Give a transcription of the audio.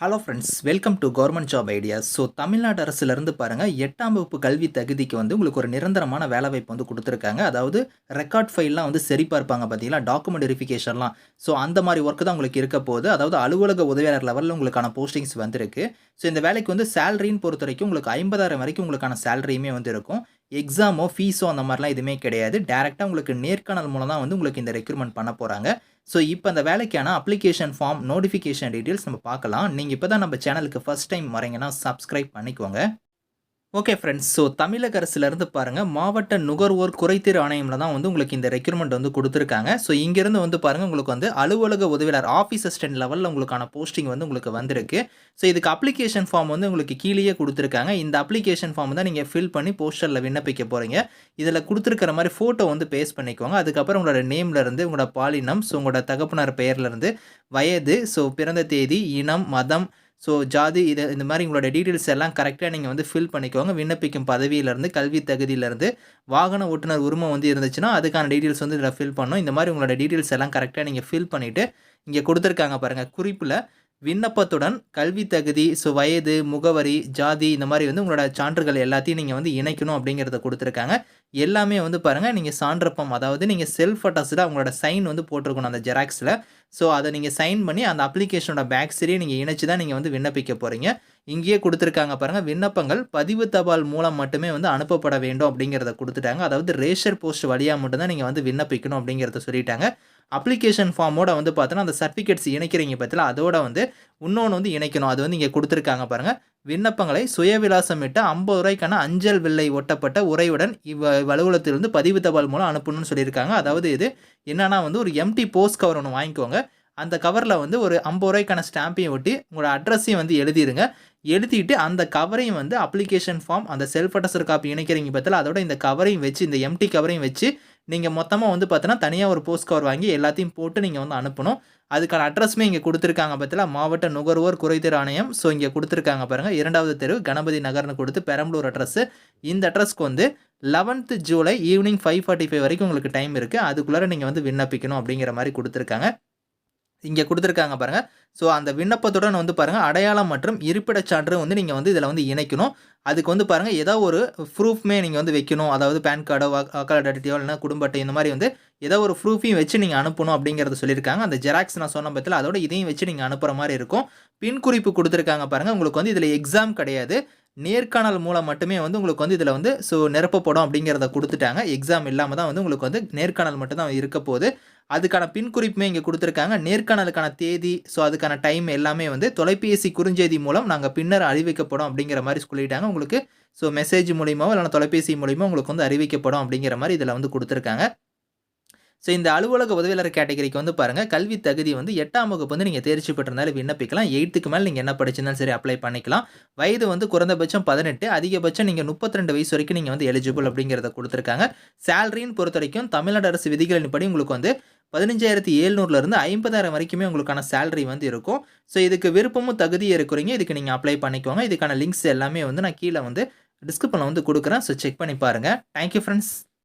Hello friends welcome to government job ideas so Tamil Nadu அரசுலேருந்து பாருங்கள் எட்டாம் வகுப்பு கல்வி தகுதிக்கு வந்து உங்களுக்கு ஒரு நிரந்தரமான வேலைவாய்ப்பு வந்து கொடுத்துருக்காங்க. அதாவது ரெக்கார்ட் ஃபைல்லாம் வந்து சரி பார்ப்பாங்க பார்த்தீங்களா டாக்குமெண்ட் வெரிஃபிகேஷன்லாம் ஸோ அந்த மாதிரி ஒர்க்கு தான் உங்களுக்கு இருக்க போகுது. அதாவது அலுவலக உதவியாளர் லெவலில் உங்களுக்கான போஸ்டிங்ஸ் வந்திருக்கு. ஸோ இந்த வேலைக்கு வந்து சேலரின்னு பொறுத்த வரைக்கும் உங்களுக்கு ஐம்பதாயிரம் வரைக்கும் உங்களுக்கான சேலரியுமே வந்து இருக்கும். எக்ஸாமோ ஃபீஸோ அந்த மாதிரிலாம் எதுவுமே கிடையாது. டேரெக்டாக உங்களுக்கு நேர்காணல் மூலம் தான் வந்து உங்களுக்கு இந்த ரெக்ரூட்மெண்ட் பண்ண போகிறாங்க ஸோ இப்போ அந்த வேலைக்கான அப்ளிகேஷன் ஃபார்ம் நோட்டிஃபிகேஷன் டீட்டெயில்ஸ் நம்ம பார்க்கலாம். நீங்கள் இப்போ தான் நம்ம சேனலுக்கு ஃபஸ்ட் டைம் வரீங்கன்னா சப்ஸ்கிரைப் பண்ணிக்கோங்க. ஓகே ஃப்ரெண்ட்ஸ் ஸோ தமிழக அரசுலேருந்து பாருங்கள் மாவட்ட நுகர்வோர் குறைத்தீர் ஆணையமில் தான் வந்து உங்களுக்கு இந்த ரெக்யூர்மெண்ட் வந்து கொடுத்துருக்காங்க. ஸோ இங்கேருந்து வந்து பாருங்கள் உங்களுக்கு வந்து அலுவலக உதவியாளர் ஆஃபீஸ் அசிஸ்டன்ட் லெவலில் உங்களுக்கான போஸ்டிங் வந்து உங்களுக்கு வந்திருக்கு. ஸோ இதுக்கு அப்ளிகேஷன் ஃபார்ம் வந்து உங்களுக்கு கீழேயே கொடுத்துருக்காங்க. இந்த அப்ளிகேஷன் ஃபார்ம் தான் நீங்கள் ஃபில் பண்ணி போஸ்டரில் விண்ணப்பிக்க போகிறீங்க இதில் கொடுத்துருக்கிற மாதிரி ஃபோட்டோ வந்து பேஸ்ட் பண்ணிக்கோங்க. அதுக்கப்புறம் உங்களோட நேம்லேருந்து உங்களோட பாலினம் ஸோ உங்களோட தகப்பனார் பெயர்லேருந்து வயது ஸோ பிறந்த தேதி இனம் மதம் ஸோ ஜாதி இது இந்த மாதிரி உங்களோட டீட்டெயில்ஸ் எல்லாம் கரெக்டாக நீங்கள் வந்து ஃபில் பண்ணிக்கோங்க. விண்ணப்பிக்கும் பதவியிலேருந்து கல்வி தகுதியிலேருந்து வாகன ஓட்டுநர் உரிமை வந்து இருந்துச்சுன்னா அதுக்கான டீட்டெயில்ஸ் வந்து இதில் ஃபில் பண்ணணும். இந்த மாதிரி உங்களோட டீட்டெயில்ஸ் எல்லாம் கரெக்டாக நீங்கள் ஃபில் பண்ணிவிட்டு இங்கே கொடுத்துருக்காங்க பாருங்கள் குறிப்பில் விண்ணப்பத்துடன் கல்வி தகுதி ஸோ வயது முகவரி ஜாதி இந்த மாதிரி வந்து உங்களோட சான்றுகள் எல்லாத்தையும் நீங்கள் வந்து இணைக்கணும் அப்படிங்கிறத கொடுத்துருக்காங்க. எல்லாமே வந்து பாருங்கள் நீங்கள் சான்றப்பம் அதாவது நீங்கள் செல்ஃப் அட்டாஸ்டாக உங்களோட சைன் வந்து போட்டிருக்கணும் அந்த ஜெராக்ஸில் ஸோ அதை நீங்கள் சைன் பண்ணி அந்த அப்ளிகேஷனோட பேக் சரியை நீங்கள் இணைச்சி தான் நீங்கள் வந்து விண்ணப்பிக்க போகிறீங்க இங்கேயே கொடுத்துருக்காங்க பாருங்கள் விண்ணப்பங்கள் பதிவு தபால் மூலம் மட்டுமே வந்து அனுப்பப்பட வேண்டும் அப்படிங்கிறத கொடுத்துட்டாங்க. அதாவது ரேஷர் போஸ்ட் வழியாக மட்டும்தான் நீங்கள் வந்து விண்ணப்பிக்கணும் அப்படிங்கிறத சொல்லிட்டாங்க. அப்ளிகேஷன் ஃபார்மோட வந்து பார்த்தோன்னா அந்த சர்டிஃபிகேட்ஸ் இணைக்கிறீங்க பற்றில அதோட வந்து இன்னொன்று வந்து இணைக்கணும். அது வந்து இங்கே கொடுத்துருக்காங்க பாருங்கள் விண்ணப்பங்களை சுயவிலாசமிட்டு ஐம்பது ரூபாய்க்கான அஞ்சல் வில்லை ஒட்டப்பட்ட உரையுடன் இவ் அலுவலகத்திலிருந்து பதிவு தபால் மூலம் அனுப்பணும்னு சொல்லியிருக்காங்க. அதாவது இது என்னன்னா வந்து ஒரு எம்டி போஸ்ட் கவர் ஒன்று வாங்கிக்கோங்க. அந்த கவரில் வந்து ஒரு ஐம்பது ரூபாய்க்கான ஸ்டாம்பையும் ஒட்டி உங்களோட அட்ரஸையும் வந்து எழுதிடுங்க எழுதிட்டு அந்த கவரையும் வந்து அப்ளிகேஷன் ஃபார்ம் அந்த செல்ஃப் அட்டஸ்டர் காப்பி இணைக்கிறீங்க பற்றில அதோட இந்த கவரையும் வச்சு இந்த எம்டி கவரையும் வச்சு நீங்கள் மொத்தமாக வந்து பார்த்தோன்னா தனியாக ஒரு போஸ்ட் கவர் வாங்கி எல்லாத்தையும் போட்டு நீங்கள் வந்து அனுப்பணும். அதுக்கான அட்ரஸுமே இங்கே கொடுத்துருக்காங்க பார்த்தீங்களா மாவட்ட நுகர்வோர் குறைதீர் ஆணையம். ஸோ இங்கே கொடுத்துருக்காங்க பாருங்கள் இரண்டாவது தெரு கணபதி நகர்னு கொடுத்து பெரம்பலூர் அட்ரஸ்ஸு இந்த அட்ரஸ்க்கு வந்து eleventh July evening five forty five வரைக்கும் உங்களுக்கு டைம் இருக்குது அதுக்குள்ளே நீங்கள் வந்து விண்ணப்பிக்கணும் அப்படிங்கிற மாதிரி கொடுத்துருக்காங்க. இங்கே கொடுத்துருக்காங்க பாருங்கள் ஸோ அந்த விண்ணப்பத்துடன் வந்து பாருங்கள் அடையாளம் மற்றும் இருப்பிடச் சான்று வந்து நீங்கள் வந்து இதில் வந்து இணைக்கணும். அதுக்கு வந்து பாருங்கள் ஏதோ ஒரு ப்ரூஃப்மே நீங்கள் வந்து வைக்கணும். அதாவது பேன் கார்டோ வாக்காளர் ஐடென்டிட்டியோ இல்லைனா குடும்ப அட்டை இந்த மாதிரி வந்து ஏதோ ஒரு ப்ரூஃபையும் வச்சு நீங்கள் அனுப்பணும் அப்படிங்கிறத சொல்லியிருக்காங்க. அந்த ஜெராக்ஸ் நான் சொன்ன பற்றில அதோட இதையும் வச்சு நீங்கள் அனுப்புகிற மாதிரி இருக்கும். பின் குறிப்பு கொடுத்துருக்காங்க பாருங்கள் உங்களுக்கு வந்து இதில் எக்ஸாம் கிடையாது. நேர்காணல் மூலம் மட்டுமே வந்து உங்களுக்கு வந்து இதில் வந்து ஸோ நிரப்பப்படும் அப்படிங்கிறத கொடுத்துட்டாங்க. எக்ஸாம் இல்லாமல் தான் வந்து உங்களுக்கு வந்து நேர்காணல் மட்டும்தான் இருக்க போகுது. அதுக்கான பின் குறிப்புமே இங்கே கொடுத்துருக்காங்க. நேர்காணலுக்கான தேதி ஸோ அதுக்கான டைம் எல்லாமே வந்து தொலைபேசி குறுஞ்செய்தி மூலம் நாங்கள் பின்னர் அறிவிக்கப்படும் அப்படிங்கிற மாதிரி சொல்லிட்டாங்க. உங்களுக்கு ஸோ மெசேஜ் மூலியமாவோ இல்லைனா தொலைபேசி மூலியமாக உங்களுக்கு வந்து அறிவிக்கப்படும் அப்படிங்கிற மாதிரி இதில் வந்து கொடுத்துருக்காங்க. ஸோ இந்த அலுவலக உதவியாளர் கேட்டகரிக்கு வந்து பாருங்கள் கல்வி தகுதி வந்து எட்டாம் வகுப்பு வந்து நீங்கள் தேர்ச்சி பெற்றிருந்தாலும் விண்ணப்பிக்கலாம். எயித்துக்கு மேலே நீங்கள் என்ன படிச்சிருந்தாலும் சரி அப்ளை பண்ணிக்கலாம். வயது வந்து குறைந்தபட்சம் பதினெட்டு அதிகபட்சம் நீங்கள் முப்பத்தி ரெண்டு வயசு வரைக்கும் நீங்கள் வந்து எலிஜிபிள் அப்படிங்கிறத கொடுத்துருக்காங்க. சேலரின்னு பொறுத்த வரைக்கும் தமிழ்நாடு அரசு விதிகளின்படி உங்களுக்கு வந்து பதினஞ்சாயிரத்தி ஏழ்நூறுலேருந்து ஐம்பதாயிரம் வரைக்குமே உங்களுக்கான சேலரி வந்து இருக்கும். ஸோ இதுக்கு விருப்பமும் தகுதியும் இருக்கிறீங்க. இதுக்கு நீங்கள் அப்ளை பண்ணிக்கோங்க. இதுக்கான லிங்க்ஸ் எல்லாமே வந்து நான் கீழே வந்து டிஸ்கிரிப்ஷனில் வந்து கொடுக்குறேன். ஸோ செக் பண்ணி பாருங்கள் தேங்க்யூ ஃப்ரெண்ட்ஸ்